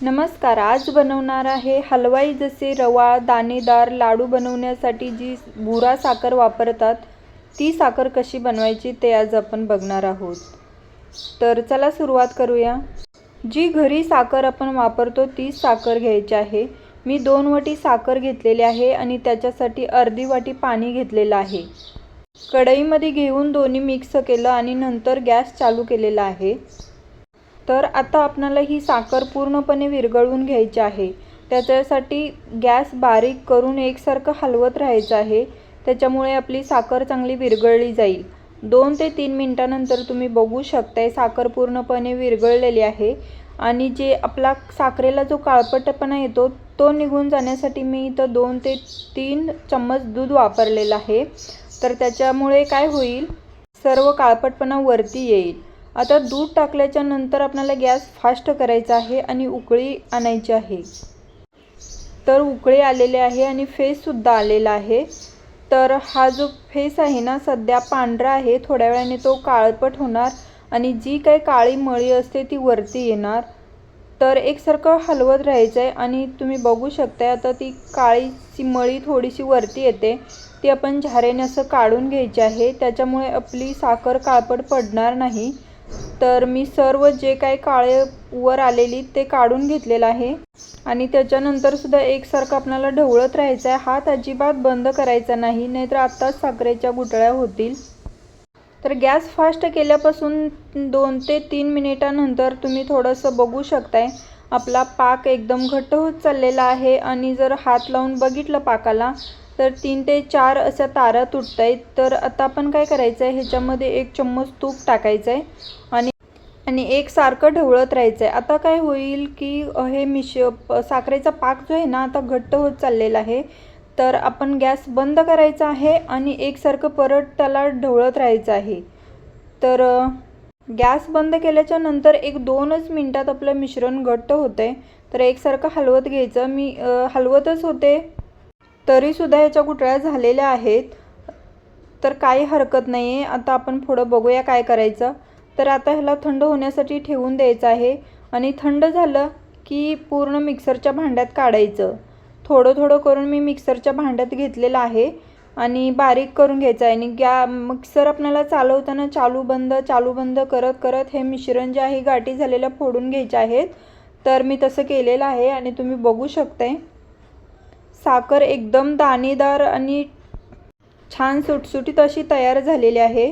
नमस्कार आज बनवणार आहे हलवाई जसे रवा दाणेदार लाडू बनवण्यासाठी जी भुरा साखर वापरतात ती साखर कशी बनवायची ते आज आपण बघणार आहोत. तर चला सुरुवात करूया. जी घरी साखर आपण वापरतो तीच साखर घ्यायची आहे. मी दोन वाटी साखर घेतलेली आहे आणि त्याच्यासाठी अर्धी वाटी पाणी घेतलेलं आहे. कढईमध्ये घेऊन दोन्ही मिक्स केलं आणि नंतर गॅस चालू केलेला आहे. तर आता आपणाला ही साखर पूर्णपणे विरघळवून घ्यायची आहे. त्याच्यासाठी गॅस बारीक करून एकसारखं हलवत राहायचं आहे. त्याच्यामुळे आपली साखर चांगली विरघळली जाईल. दोन ते तीन मिनटानंतर तुम्ही बघू शकताय साखर पूर्णपणे विरघळलेली आहे. आणि जे आपला साखरेला जो काळपटपणा येतो तो निघून जाण्यासाठी मी इथं दोन ते तीन चम्मच दूध वापरलेलं आहे. तर त्याच्यामुळे काय होईल? सर्व काळपटपणा वरती येईल. आता दूध टाकल्याच्या नंतर आपल्याला गॅस फास्ट करायचा आहे आणि उकळी आणायची आहे. तर उकळी आलेले आहे आणि फेससुद्धा आलेला आहे. तर हा जो फेस आहे ना सध्या पांढरा आहे. थोड्या वेळाने तो काळपट होणार आणि जी काही काळी मळी असते ती वरती येणार. तर एकसारखं हलवत राहायचं आहे आणि तुम्ही बघू शकताय आता ती काळीची मळी थोडीशी वरती येते. ती आपण झारेने असं काढून घ्यायची आहे. त्याच्यामुळे आपली साखर काळपट पडणार नाही. तर मी सर्व जे काही काळे वर आलेली ते काढून घेतलेलं आहे. आणि त्याच्यानंतर सुद्धा एकसारखं आपल्याला ढवळत राहायचं आहे. हात अजिबात बंद करायचा नाही नाहीतर आत्ताच साखरेच्या गुटळ्या होतील. तर गॅस फास्ट केल्यापासून दोन ते तीन मिनिटानंतर तुम्ही थोडंसं बघू शकताय. आपला पाक एकदम घट्ट होत चाललेला आहे. आणि जर हात लावून बघितलं पाकाला तर तीन ते चार अशा तारा तुटत आहेत तर आता आपण काय करायचं आहे ह्याच्यामध्ये एक चम्मच तूप टाकायचं आहे आणि आणि एकसारखं ढवळत राहायचं आहे आता काय होईल की हे मिश साखरेचा पाक जो आहे ना आता घट्ट होत चाललेला आहे. तर आपण गॅस बंद करायचा आहे आणि एकसारखं परत त्याला ढवळत राहायचं आहे. तर गॅस बंद केल्याच्यानंतर एक दोनच मिनटात आपलं मिश्रण घट्ट होतं आहे तर एकसारखं हलवत घ्यायचं. मी हलवतच होते. तरीसुद्धा ह्याच्या गुटळ्या झालेल्या आहेत. तर काही हरकत नाही आहे आता आपण पुढं बघूया काय करायचं. तर आता ह्याला थंड होण्यासाठी ठेवून द्यायचं आहे. आणि थंड झालं की पूर्ण मिक्सरच्या भांड्यात काढायचं. थोडं थोडं करून मी मिक्सरच्या भांड्यात घेतलेलं आहे. आणि बारीक करून घ्यायचं आहे. आणि गॅ मिक्सर आपल्याला चालवताना चालू बंद चालू बंद करत करत हे मिश्रण जे आहे गाठी झालेलं फोडून घ्यायचे आहेत. तर मी तसं केलेलं आहे आणि तुम्ही बघू शकताय. साखर एकदम दाणेदार आणि छान सुटसुटीत अशी तयार झालेली आहे.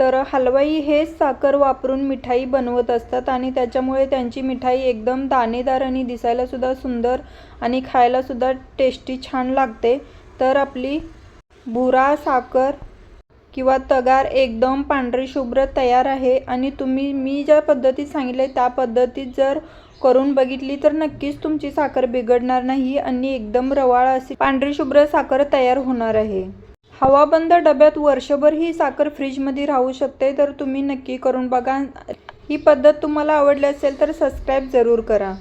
तर हलवाई हेच साखर वापरून मिठाई बनवत असतात आणि त्याच्यामुळे त्यांची मिठाई एकदम दाणेदार आणि दिसायलासुद्धा सुंदर आणि खायलासुद्धा टेस्टी छान लागते. तर आपली बुरा साखर किंवा तगार एकदम पांढरी शुभ्र तयार आहे. आणि तुम्ही मी ज्या पद्धतीत सांगितले त्या पद्धतीत जर करून बघितली तर नक्कीच तुमची साखर बिघडणार नाही आणि एकदम रवाळ अशी पांढरी शुभ्र साखर तयार होणार आहे. हवाबंद डब्यात वर्षभर ही साखर फ्रीजमध्ये राहू शकते तर तुम्ही नक्की करून बघा. ही पद्धत तुम्हाला आवडली असेल तर सबस्क्राईब जरूर करा.